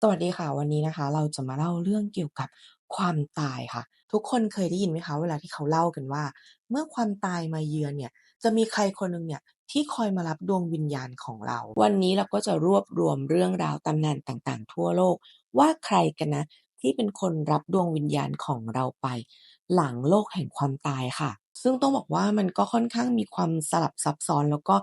สวัสดีค่ะ วันนี้นะคะเราจะมาเล่าเรื่องเกี่ยวกับความตายค่ะ ทุกคนเคยได้ยินไหมคะ เวลาที่เขาเล่ากันว่า เมื่อความตายมาเยือนเนี่ย จะมีใครคนหนึ่งเนี่ยที่คอยมารับดวงวิญญาณของเรา วันนี้เราก็จะรวบรวมเรื่องราวตำนานต่างๆ ทั่วโลก ว่าใครกันนะ ที่เป็นคนรับดวงวิญญาณของเราไป หลังโลกแห่งความตายค่ะ ซึ่งต้องบอกว่ามันก็ค่อนข้างมีความสลับซับซ้อน แล้วก็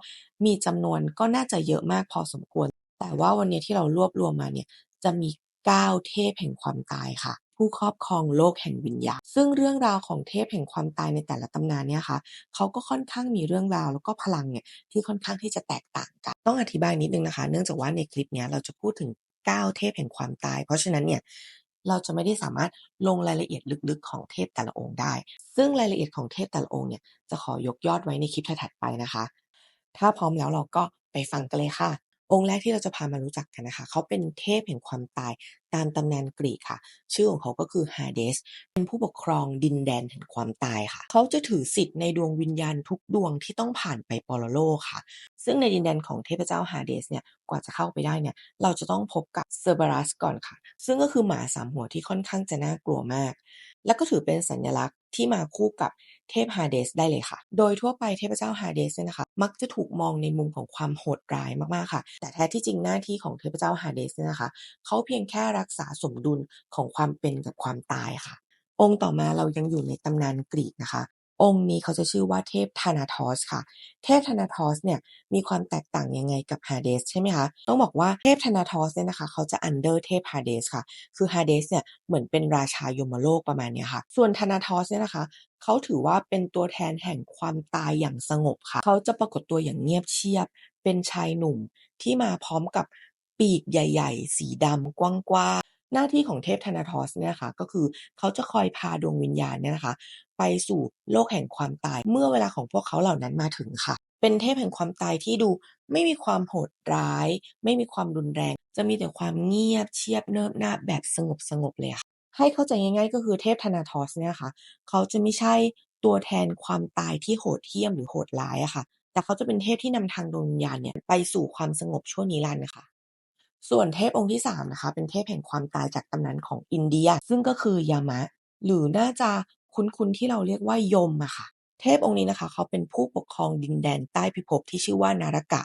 มีจำนวนก็น่าจะเยอะมากพอสมควร แต่ว่าวันนี้ที่เรารวบรวมมาเนี่ย จะมี9เทพแห่งความตายค่ะ ผู้ครอบครองโลกแห่งวิญญาณ ซึ่งเรื่องราวของเทพแห่งความตายในแต่ละตำนานเนี่ยค่ะเขาก็ค่อนข้างมีเรื่องราวแล้วก็พลังเนี่ยที่ค่อนข้างที่จะแตกต่างกัน ต้องอธิบายนิดนึงนะคะ เนื่องจากว่าในคลิปเนี้ยเราจะพูดถึง9เทพแห่งความตาย เพราะฉะนั้นเนี่ยเราจะไม่ได้สามารถลงรายละเอียดลึกๆ ของเทพแต่ละองค์ได้ ซึ่งรายละเอียดของเทพแต่ละองค์เนี่ยจะขอยกยอดไว้ในคลิปถัดไปนะคะ ถ้าพร้อมแล้วเราก็ไปฟังกันเลยค่ะ องค์แรกที่เราจะพามารู้จักกันนะคะ เขาเป็นเทพแห่งความตายตามตำนานกรีกค่ะ ชื่อของเขาก็คือ Hades เป็นผู้ปกครองดินแดนแห่งความตายค่ะ เขาจะถือสิทธิ์ในดวงวิญญาณทุกดวงที่ต้องผ่านไปปรโลกค่ะ ซึ่งในดินแดนของเทพเจ้า Hades เนี่ยกว่าจะเข้าไปได้เนี่ยเราจะต้องพบกับ Cerberus ก่อนค่ะ ซึ่งก็คือหมาสามหัวที่ค่อนข้างจะน่ากลัวมาก และก็ถือเป็นสัญลักษณ์ที่มาคู่กับ เทพฮาเดสได้เลยค่ะ โดยทั่วไปเทพเจ้าฮาเดสเนี่ยนะคะ มักจะถูกมองในมุมของความโหดร้ายมากๆค่ะ แต่แท้ที่จริงหน้าที่ของเทพเจ้าฮาเดสเนี่ยนะคะ เขาเพียงแค่รักษาสมดุลของความเป็นกับความตายค่ะ องค์ต่อมาเรายังอยู่ในตำนานกรีกนะคะ องค์นี้เขาจะชื่อว่าเทพ Thanatos ค่ะ เทพ Thanatos เนี่ยมีความแตกต่างยังไงกับ Hades ใช่ไหมคะ ต้องบอกว่าเทพ Thanatos เนี่ยนะคะเขาจะ under เทพ Hades ค่ะ คือ Hades เนี่ยเหมือนเป็นราชายมโลกประมาณเนี้ยค่ะ ส่วน Thanatos เนี่ยนะคะเขาถือว่าเป็นตัวแทนแห่งความตายอย่างสงบค่ะ เขาจะปรากฏตัวอย่างเงียบเชียบ เป็นชายหนุ่มที่มาพร้อมกับปีกใหญ่ ๆ สีดำกว้างๆ หน้าที่ของเทพ Thanatos เนี่ยค่ะก็คือเขาจะคอยพาดวงวิญญาณเนี่ยนะคะไปสู่โลกแห่งความตาย เมื่อเวลาของพวกเขาเหล่านั้นมาถึงค่ะ เป็นเทพแห่งความตายที่ดูไม่มีความโหดร้าย ไม่มีความรุนแรง จะมีแต่ความเงียบเชียบเนิบนาบแบบสงบๆเลยค่ะให้เข้าใจง่ายๆก็คือเทพ Thanatos เนี่ยนะคะเขาจะไม่ใช่ตัวแทนความตายที่โหดเหี้ยมหรือโหดร้ายอะค่ะ แต่เขาจะเป็นเทพที่นำทางดวงวิญญาณเนี่ยไปสู่ความสงบชั่วนิรันดร์นะคะ ส่วนเทพองค์ที่3นะคะเป็นเทพแห่งความตายจากตำนานของอินเดีย ซึ่งก็คือยามะ หรือน่าจะคุ้นๆที่เราเรียกว่ายมอะค่ะ เทพองค์นี้นะคะ เขาเป็นผู้ปกครองดินแดนใต้พิภพที่ชื่อว่านารกะ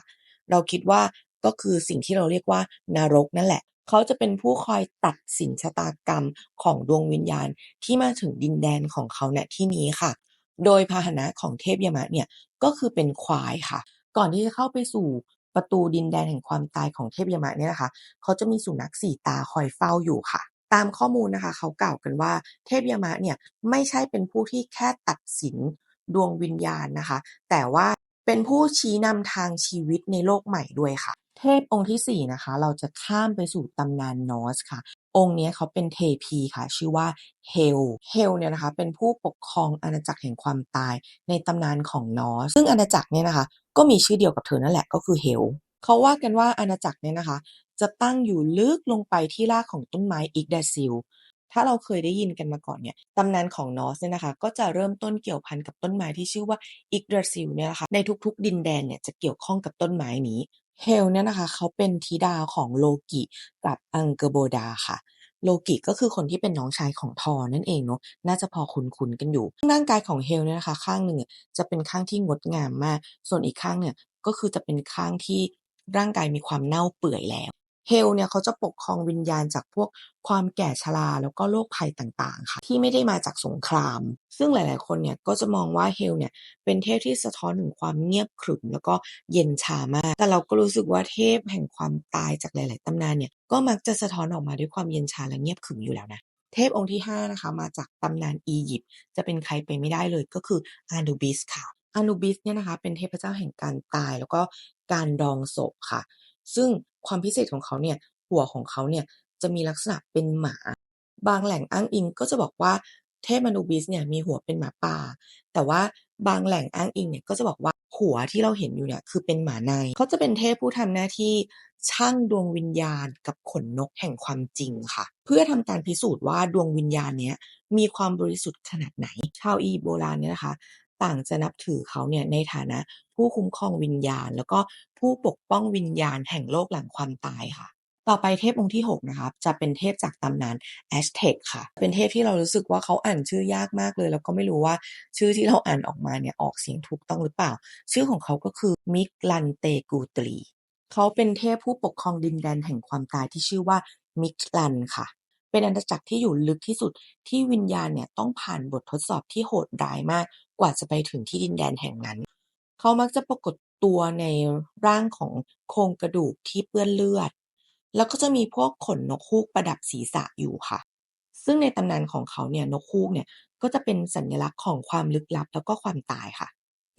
เราคิดว่าก็คือสิ่งที่เราเรียกว่านรกนั่นแหละ เขาจะเป็นผู้คอยตัดสินชะตากรรมของดวงวิญญาณที่มาถึงดินแดนของเขาณที่นี้ค่ะ โดยพาหนะของเทพยามะเนี่ยก็คือเป็นควายค่ะ ก่อนที่จะเข้าไปสู่ ประตูดินแดนแห่งความตายของเทพยมะเนี่ยนะคะเขาจะมีสุนัขสี่ตาคอยเฝ้าอยู่ค่ะ ตามข้อมูลนะคะ เขากล่าวกันว่าเทพยมะเนี่ยไม่ใช่เป็นผู้ที่แค่ตัดสินดวงวิญญาณนะคะ แต่ว่าเป็นผู้ชี้นำทางชีวิตในโลกใหม่ด้วยค่ะ เทพองค์ที่4นะคะ เราจะข้ามไปสู่ตำนานนอสค่ะ องค์นี้เขาเป็นเทพีค่ะ ชื่อว่าเฮล เฮลเนี่ยนะคะเป็นผู้ปกครองอาณาจักรแห่งความตายในตำนานของนอร์สซึ่งอาณาจักรเนี่ยนะคะ ก็มีชื่อเดียวกับเธอนั่นแหละก็คือเฮลเขาว่ากันว่าอาณาจักรเนี่ยนะคะ จะตั้งอยู่ลึกลงไปที่รากของต้นไม้อิกดาซิลถ้าเราเคยได้ยินกันมาก่อนเนี่ยตำนานของนอสเนี่ยนะคะ ก็จะเริ่มต้นเกี่ยวพันกับต้นไม้ที่ชื่อว่าอิกดาซิลเนี่ยแหละค่ะในทุกๆ ดินแดนเนี่ยจะเกี่ยวข้องกับต้นไม้นี้ เฮลเนี่ยนะคะ เขาเป็นธิดาของโลกิกับอังเกโบดาค่ะ โลกิก็คือคนที่เป็นน้องชายของทอร์นั่นเองเนาะน่าจะพอคุ้นๆกันอยู่ร่างกายของเฮลเนี่ยนะคะ ข้างหนึ่งเนี่ยจะเป็นข้างที่งดงามมาก ส่วนอีกข้างเนี่ยก็คือจะเป็นข้างที่ร่างกายมีความเน่าเปื่อยแล้ว เฮลเนี่ยเขาจะปกครองวิญญาณจากพวกความแก่ชราแล้วก็โรคภัยต่างๆ ค่ะ ที่ไม่ได้มาจากสงคราม ซึ่งหลายๆ คนเนี่ยก็จะมองว่าเฮลเนี่ยเป็นเทพที่สะท้อนถึงความเงียบขรึมแล้วก็เย็นชามาก แต่เราก็รู้สึกว่าเทพแห่งความตายจากหลาย ๆ ตำนานเนี่ยก็มักจะสะท้อนออกมาด้วยความเย็นชาและเงียบขรึมอยู่แล้วนะเทพองค์ที่ 5 นะคะ มาจากตำนานอียิปต์จะเป็นใครไปไม่ได้เลยก็คืออานูบิสค่ะอานูบิสเนี่ยนะคะเป็นเทพเจ้าแห่งการตายแล้วก็การดองศพค่ะ ซึ่งความพิเศษของเขาเนี่ยหัวของเขาเนี่ยจะมีลักษณะเป็นหมา บางแหล่งอ้างอิงก็จะบอกว่าเทพอานูบิสเนี่ยมีหัวเป็นหมาป่า แต่ว่าบางแหล่งอ้างอิงเนี่ยก็จะบอกว่าหัวที่เราเห็นอยู่เนี่ยคือเป็นหมาในเขาจะเป็นเทพผู้ทำหน้าที่ชั่งดวงวิญญาณกับขนนกแห่งความจริงค่ะ เพื่อทำการพิสูจน์ว่าดวงวิญญาณเนี้ยมีความบริสุทธิ์ขนาดไหน ชาวอียิปต์โบราณเนี่ยนะคะ ต่างจะนับถือเขาเนี่ยในฐานะผู้คุ้มครองวิญญาณ แล้วก็ผู้ปกป้องวิญญาณแห่งโลกหลังความตายค่ะ ต่อไปเทพองค์ที่ 6 นะคะจะเป็นเทพจากตำนาน Aztec ค่ะ เป็นเทพที่เรารู้สึกว่าเขาอ่านชื่อยากมากเลย แล้วก็ไม่รู้ว่าชื่อที่เราอ่านออกมาเนี่ยออกเสียงถูกต้องหรือเปล่า ชื่อของเขาก็คือ Mictlantecuhtli เขาเป็นเทพผู้ปกครองดินแดนแห่งความตายที่ชื่อว่า Mictlan ค่ะเป็นอาณาจักรที่อยู่ลึกที่สุดที่วิญญาณเนี่ยต้องผ่านบททดสอบที่โหดร้ายมาก กว่าจะไปถึงที่ดินแดนแห่งนั้น เขามักจะปรากฏตัวในร่างของโครงกระดูกที่เปื้อนเลือด แล้วก็จะมีพวกขนนกฮูกประดับศีรษะอยู่ค่ะ ซึ่งในตำนานของเขาเนี่ยนกฮูกเนี่ยก็จะเป็นสัญลักษณ์ของความลึกลับแล้วก็ความตายค่ะ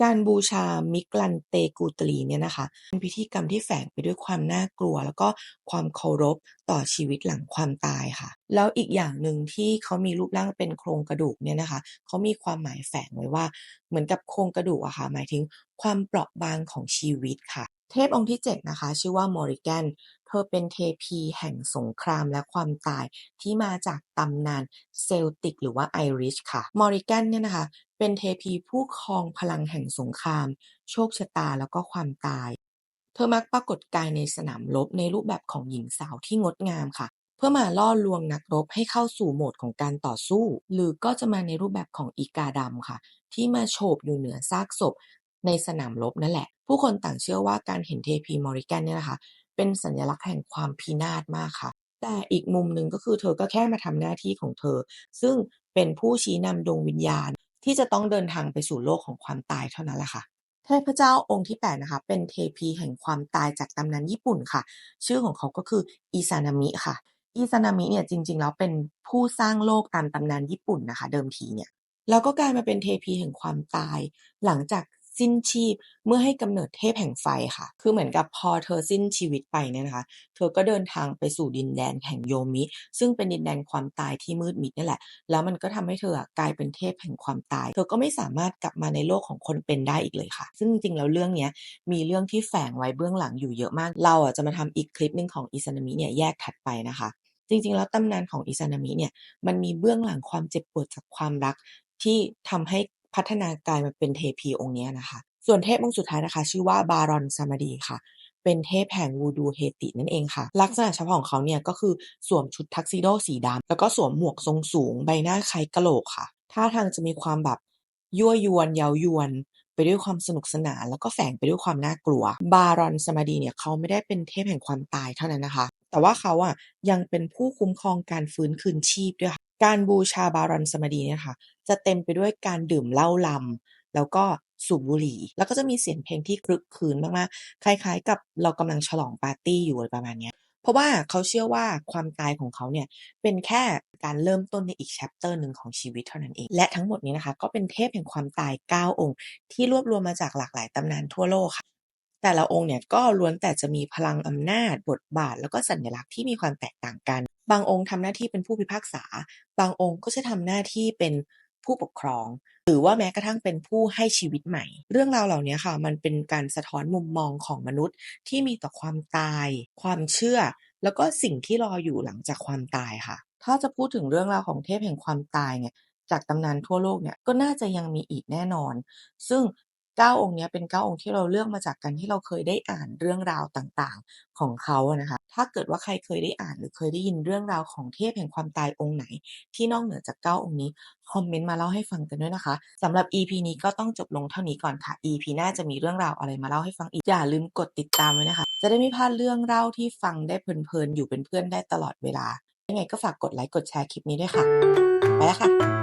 การบูชามิกลันเตกูตรีเนี่ยนะคะ เป็นพิธีกรรมที่แฝงไปด้วยความน่ากลัว แล้วก็ความเคารพต่อชีวิตหลังความตายค่ะ แล้วอีกอย่างหนึ่งที่เขามีรูปร่างเป็นโครงกระดูกเนี่ยนะคะ เขามีความหมายแฝงไว้ว่าเหมือนกับโครงกระดูกอะค่ะ หมายถึงความเปราะบางของชีวิตค่ะ เทพองค์ที่ 7 นะคะ ชื่อว่า Morrigan เธอเป็นเทพีแห่งสงครามและความตายที่มาจากตำนานเซลติกหรือว่าไอริชค่ะ Morrigan เนี่ยนะคะ เป็นเทพีผู้ครองพลังแห่งสงคราม โชคชะตาแล้วก็ความตาย เธอมักปรากฏกายในสนามรบในรูปแบบของหญิงสาวที่งดงามค่ะ เพื่อมาล่อลวงนักรบให้เข้าสู่โหมดของการต่อสู้ หรือก็จะมาในรูปแบบของอีกาดำค่ะ ที่มาโฉบอยู่เหนือซากศพ ในสนามรบนั่นแหละ ผู้คนต่างเชื่อว่าการเห็นเทพีมอริแกนเนี่ยนะคะ เป็นสัญลักษณ์แห่งความพินาศมากค่ะ แต่อีกมุมหนึ่งก็คือเธอก็แค่มาทำหน้าที่ของเธอ ซึ่งเป็นผู้ชี้นำดวงวิญญาณ ที่จะต้องเดินทางไปสู่โลกของความตายเท่านั้นแหละค่ะเทพเจ้าองค์ที่ 8 นะคะ เป็นเทพีแห่งความตายจากตำนานญี่ปุ่นค่ะ ชื่อของเขาก็คืออิซานามิค่ะอิซานามิเนี่ยจริง ๆ แล้วเป็นผู้สร้างโลกตามตำนานญี่ปุ่นนะคะ เดิมทีเนี่ยแล้วก็กลายมาเป็นเทพีแห่งความตาย หลังจาก สิ้นชีพเมื่อให้กำเนิดเทพแห่งไฟค่ะ คือเหมือนกับพอเธอสิ้นชีวิตไปเนี่ยนะคะ เธอก็เดินทางไปสู่ดินแดนแห่งโยมิ ซึ่งเป็นดินแดนความตายที่มืดมิดนี่แหละ แล้วมันก็ทำให้เธอกลายเป็นเทพแห่งความตาย เธอก็ไม่สามารถกลับมาในโลกของคนเป็นได้อีกเลยค่ะ ซึ่งจริงๆแล้วเรื่องนี้มีเรื่องที่แฝงไว้เบื้องหลังอยู่เยอะมาก เราอะจะมาทำอีกคลิปหนึ่งของอิซานามิเนี่ยแยกถัดไปนะคะ จริงๆ แล้วตำนานของอิซานามิเนี่ยมันมีเบื้องหลังความเจ็บปวดจากความรักที่ทำให้ พัฒนากลายมาเป็นเทพีองค์นี้นะคะ ส่วนเทพองค์สุดท้ายนะคะ ชื่อว่าบารอนซามาดีค่ะ เป็นเทพแห่งวูดูเฮตินั่นเองค่ะ ลักษณะเฉพาะของเขาเนี่ยก็คือสวมชุดทักซิโดสีดำแล้วก็สวมหมวกทรงสูง ใบหน้าคล้ายกะโหลกค่ะท่าทางจะมีความแบบยั่วยวนเย้ายวนไปด้วยความสนุกสนานแล้วก็แฝงไปด้วยความน่ากลัว บารอนซามาดีเนี่ยเขาไม่ได้เป็นเทพแห่งความตายเท่านั้นนะคะ แต่ว่าเขาอะยังเป็นผู้คุ้มครองการฟื้นคืนชีพด้วยค่ะ การบูชาบารอนซามาดีเนี่ยค่ะ จะเต็มไปด้วยการดื่มเหล้าลำแล้วก็สูบบุหรี่ แล้วก็จะมีเสียงเพลงที่คลึกคืนมากๆ คล้ายๆ กับเรากำลังฉลองปาร์ตี้อยู่อะไรประมาณเนี้ยเพราะว่าเขาเชื่อว่าความตายของเขาเนี่ยเป็นแค่การเริ่มต้นในอีก chapter หนึ่งของชีวิตเท่านั้นเอง และทั้งหมดนี้นะคะ ก็เป็นเทพแห่งความตาย 9 องค์ ที่รวบรวมมาจากหลากหลายตำนานทั่วโลกค่ะ แต่ละองค์เนี่ยก็ล้วนแต่จะมีพลังอำนาจ บทบาท แล้วก็สัญลักษณ์ที่มีความแตกต่างกัน บางองค์ทำหน้าที่เป็นผู้พิพากษา บางองค์ก็จะทำหน้าที่เป็นผู้ปกครอง หรือว่าแม้กระทั่งเป็นผู้ให้ชีวิตใหม่ เรื่องราวเหล่านี้ค่ะ มันเป็นการสะท้อนมุมมองของมนุษย์ที่มีต่อความตาย ความเชื่อ แล้วก็สิ่งที่รออยู่หลังจากความตายค่ะ ถ้าจะพูดถึงเรื่องราวของเทพแห่งความตายเนี่ยจากตำนานทั่วโลกเนี่ยก็น่าจะยังมีอีกแน่นอน ซึ่ง 9องค์นี้เป็น9องค์ที่เราเลือกมาจากการที่เราเคยได้อ่านเรื่องราวต่างๆของเขาอะนะคะ ถ้าเกิดว่าใครเคยได้อ่านหรือเคยได้ยินเรื่องราวของเทพแห่งความตายองค์ไหน ที่นอกเหนือจาก9องค์นี้คอมเมนต์มาเล่าให้ฟังกันด้วยนะคะสำหรับ EP นี้ก็ต้องจบลงเท่านี้ก่อนค่ะ EP หน้าจะมีเรื่องราวอะไรมาเล่าให้ฟังอีก อย่าลืมกดติดตามไว้นะคะ จะได้ไม่พลาดเรื่องเล่าที่ฟังได้เพลินๆอยู่เป็นเพื่อนได้ตลอดเวลายังไงก็ฝากกดไลค์กดแชร์คลิปนี้ด้วยค่ะ ไปแล้วค่ะ